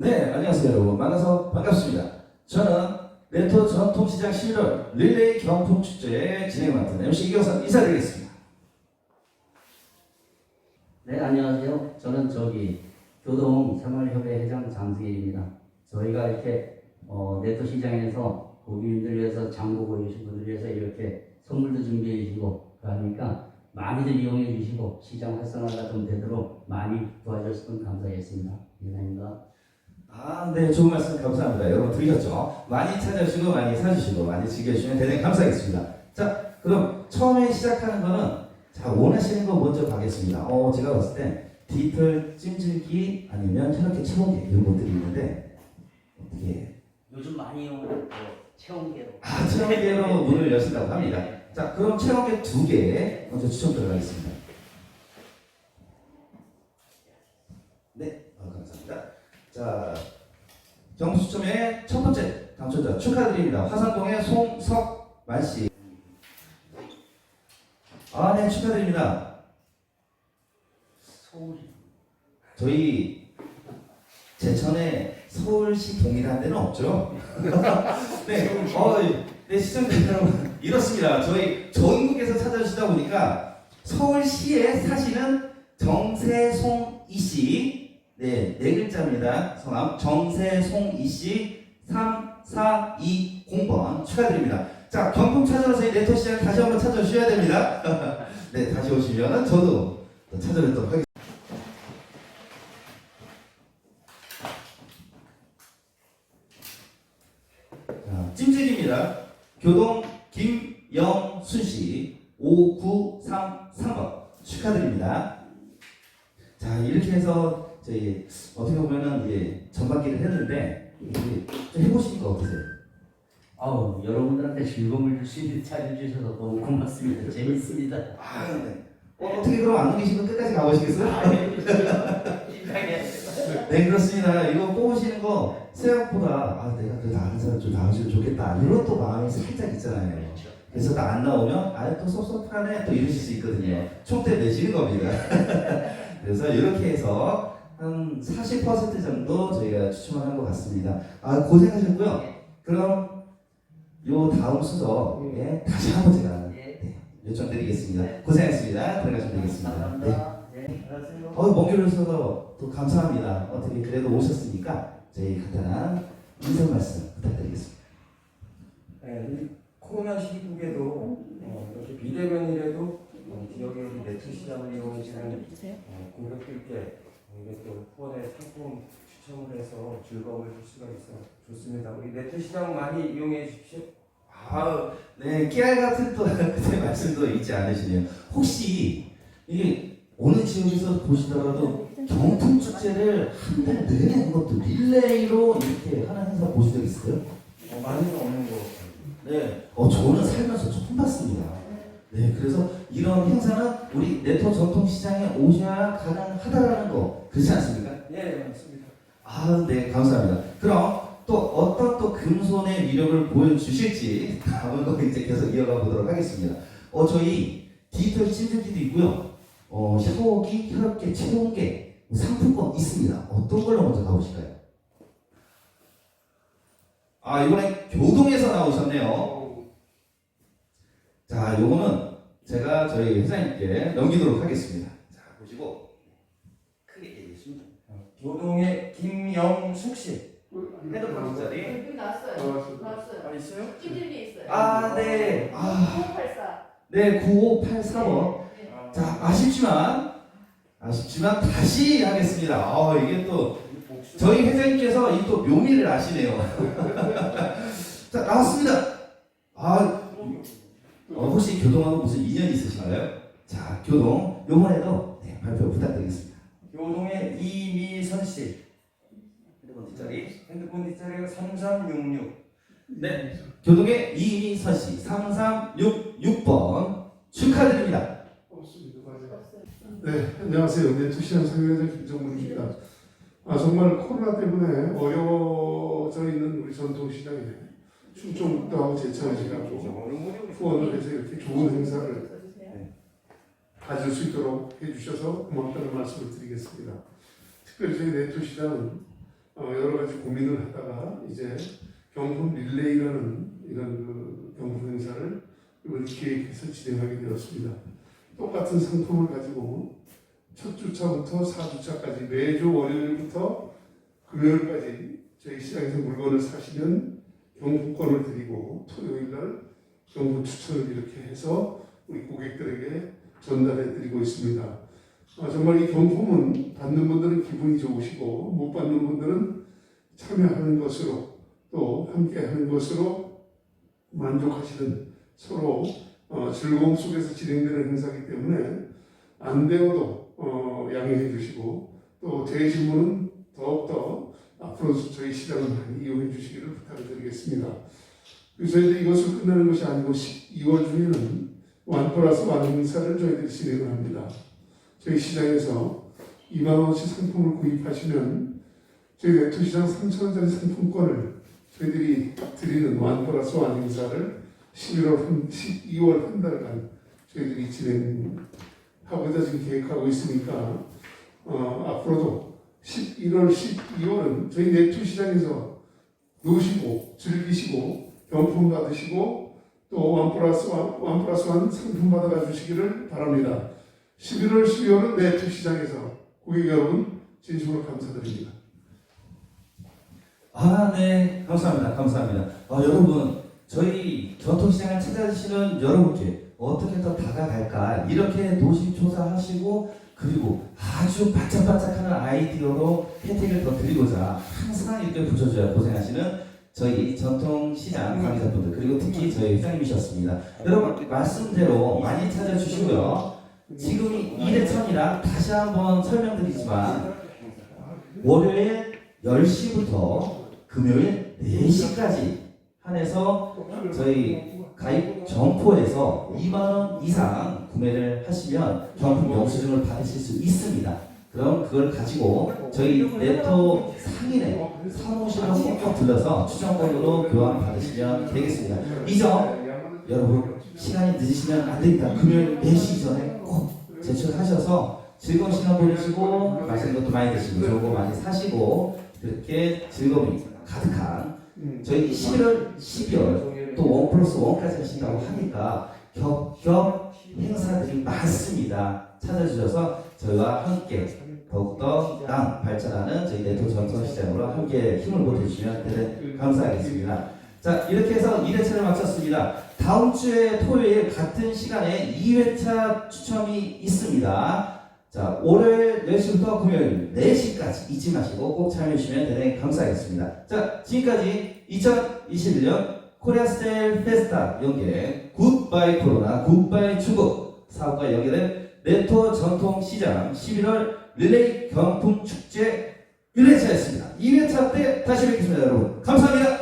네, 안녕하세요 여러분. 만나서 반갑습니다. 저는 레토 전통시장 11월 릴레이 경품축제 진행 맡은 MC 이경선 인사드리겠습니다. 네, 안녕하세요. 저는 저기 교동 생활협회 회장 장승일입니다. 저희가 이렇게 어, 네트 시장에서 고객님들 위해서 장보 보이신 분들 위해서 이렇게 선물도 준비해 주시고 그러니까 많이들 이용해 주시고 시장 활성화가 좀 되도록 많이 도와주셨으면 감사하겠습니다. 이상입니다. 아, 네, 좋은 말씀 감사합니다. 여러분 들으셨죠? 많이 찾아주시고 많이 사주시고 많이 즐겨주시면 대단히 감사하겠습니다. 자, 그럼 처음에 시작하는 거는 자 원하시는 거 먼저 가겠습니다. 어, 제가 봤을 때 디지털 찜질기 아니면 혈액계 체온계 이런 것들이 있는데 어떻게 요즘 많이 이용하는 체온계로 아, 체온계로 문을 여신다고 합니다. 자, 그럼 체온계 두 개 먼저 추첨 들어가겠습니다. 네, 어, 감사합니다. 자, 정부 추첨의 첫 번째 당첨자 축하드립니다. 화산동의 송석만 씨. 아, 네, 축하드립니다. 서울이 저희 제천에 서울시 동일한 데는 없죠? 네, 어, 네, 시청자 여러분 이렇습니다. 저희 전국에서 찾아주시다 보니까 서울시에 사시는 정세송 이 씨, 네, 네 글자입니다. 성함 정세송이 씨 3420번 축하드립니다. 자, 경품 찾아서 저희 네토 시장 다시 한번 찾아주셔야 됩니다. 네, 다시 오시면 저도 또 찾아뵙도록 하겠습니다. 자, 찜질입니다. 교동 김영순 씨 5933번 축하드립니다. 자 이렇게 해서 저희 어떻게 보면은 이제 전반기를 했는데 이제 좀 해보시니까 어떠세요? 아우 여러분들한테 즐거움을 줄 수 있는 자리를 주셔서 너무 고맙습니다. 재밌습니다. 아 네. 어, 어떻게 그럼 안 넘기시면 끝까지 가보시겠어요? 네 그렇습니다. 이거 뽑으시는 거 생각보다 아 내가 그래도 아는 사람 좀 나와주면 좋겠다 이런 또 마음이 살짝 있잖아요. 그래서 나안 나오면 아또 섭섭하네 또 이러실 수 있거든요. 총대 내시는 겁니다. 그래서 이렇게 해서 한 40% 정도 저희가 추첨을 한 것 같습니다. 아 고생하셨고요. 그럼 요 다음 순서에 다시 한번 제가 네. 요청드리겠습니다. 고생하셨습니다. 들어가시면 되겠습니다. 네. 감사합니다. 네, 안녕하세요. 어, 먼 길을 오셔서 또 감사합니다. 어떻게 그래도 오셨으니까 저희 간단한 인사 말씀 부탁드리겠습니다. 네, 이 코로나 시국에도 어, 이렇게 비대면이라도 어, 지역의 네트 시장을 이용해주는 어, 고객들께 이게 또 후원의 상품 추첨을 해서 즐거움을 줄 수가 있어 좋습니다. 우리 네트 시장 많이 이용해 주십시오. 아, 네, 깨알 같은 또 그때 말씀도 잊지 않으시네요. 혹시 이게 어느 지역에서 보시더라도 경품 축제를 한 달 내내 한 것도 릴레이로 이렇게 하는 행사 보신 적 있어요? 어, 많이는 없는 거. 네. 어, 저는 살면서 처음 봤습니다. 네, 그래서 이런 행사는 우리 네트워크 전통시장에 오셔야 가능하다라는 거 그렇지 않습니까? 예, 맞습니다. 아, 네, 감사합니다. 그럼 또 어떤 또 금손의 위력을 보여주실지 다음은 거 이제 계속 이어가 보도록 하겠습니다. 어, 저희 디지털 찜질기도 있고요. 어, 샤워기, 혈압계, 체온계 상품권 있습니다. 어떤 걸로 먼저 가보실까요? 아, 이번에 교동에서 나오셨네요. 자, 요거는 제가 저희 회장님께 넘기도록 하겠습니다. 자, 보시고 크게 얘기해 주시면 교동의 김영숙 씨. 핸드폰 뒷자리. 여기 나왔어요. 나왔어요. 아 있어요? 찜질기 있어요. 아, 네. 아, 9584. 네, 9584번. 네. 아, 자, 아쉽지만, 아쉽지만 다시 하겠습니다. 어, 이게 또, 저희 회장님께서 이 또 묘미를 아시네요. 자, 나왔습니다. 아, 어, 혹시 교동하고 무슨 인연이 있으신가요? 자, 교동, 요번에도 네, 발표 부탁드리겠습니다. 교동의 이미선 씨. 핸드폰 뒷자리. 핸드폰 뒷자리가 3366. 네, 교동의 이미선 씨, 3366번 축하드립니다. 없습니다. 맞아요. 없어요. 네, 안녕하세요. 네트시장 상회장 김정문입니다. 아, 정말 코로나 때문에 어려워져 있는 우리 전통시장에 충청 북도하고 제천시하고 후원을 해서 이렇게 좋은 행사를 써주세요. 가질 수 있도록 해주셔서 고맙다는 말씀을 드리겠습니다. 특별히 저희 네트시장은 어, 여러 가지 고민을 하다가 이제 경품 릴레이라는 이런 그 경품 행사를 이번에 기획해서 진행하게 되었습니다. 똑같은 상품을 가지고 첫 주차부터 4주차까지 매주 월요일부터 금요일까지 저희 시장에서 물건을 사시면 경품권을 드리고 토요일 날 경품 추천을 이렇게 해서 우리 고객들에게 전달해 드리고 있습니다. 아, 정말 이 경품은 받는 분들은 기분이 좋으시고 못 받는 분들은 참여하는 것으로 또 함께 하는 것으로 만족하시는 서로 어, 즐거움 속에서 진행되는 행사이기 때문에 안 되어도 어, 양해해 주시고 또 되신 분은 더욱더 앞으로 저희 시장을 많이 이용해 주시기를 부탁을 드리겠습니다. 그래서 저희들이 이것을 끝내는 것이 아니고 12월 중에는 완 플러스 완 행사를 저희들이 진행을 합니다. 저희 시장에서 2만 원씩 상품을 구입하시면 저희 네트시장 3천 원짜리 상품권을 저희들이 드리는 완 플러스 완 행사를 11월 한, 12월 한 달간 저희들이 진행하고자 지금 계획하고 있으니까 어, 앞으로도 11월, 12월은 저희 네트 시장에서 노시고 즐기시고 경품 받으시고 또원 플러스 원, 원 플러스 원 상품 받아가 주시기를 바랍니다. 11월, 12월은 네트 시장에서 고객 여러분 진심으로 감사드립니다. 아, 네. 감사합니다. 감사합니다. 아, 여러분, 저희 전통시장을 찾아주시는 여러분께 어떻게 더 다가갈까 이렇게 노심초사하시고 그리고 아주 바짝바짝하는 아이디어로 혜택을 더 드리고자 항상 이렇게 붙여줘야 고생하시는 저희 전통시장 관계자분들 그리고 특히 저희 회장님이셨습니다. 여러분 말씀대로 많이 찾아주시고요. 지금이 2대천이라 다시 한번 설명드리지만 월요일 10시부터 금요일 4시까지 한해서 저희 가입 점포에서 2만원 이상 구매를 하시면 경품 영수증을 받으실 수 있습니다. 그럼 그걸 가지고 저희 네토 상인의 사무실로 꼭 들러서 추정번호로 교환 받으시면 되겠습니다. 이 점 여러분 시간이 늦으시면 안 됩니다. 금요일 4시 전에 꼭 제출하셔서 즐거운 시간 보내시고 맛있는 것도 많이 드시고 좋은 거 많이 사시고 그렇게 즐거움이 가득한 저희 11월, 12월 또원 플러스 원까지 하신다고 하니까 겹겹 행사들이 많습니다. 찾아주셔서 저희와 함께 더욱더 땅 발전하는 저희 네트 전통시장으로 함께 힘을 보태주시면 대단히 감사하겠습니다. 자 이렇게 해서 1회차를 마쳤습니다. 다음 주에 토요일 같은 시간에 2회차 추첨이 있습니다. 자, 월요일 4시부터 금요일 4시까지 잊지 마시고 꼭 참여해 주시면 대단히 감사하겠습니다. 자, 지금까지 2021년 코리아 스타일 페스타 연계 굿바이 코로나 굿바이 중국 사업과 연계된 네토 전통시장 11월 릴레이 경품 축제 1회차였습니다. 2회차 때 다시 뵙겠습니다, 여러분. 감사합니다.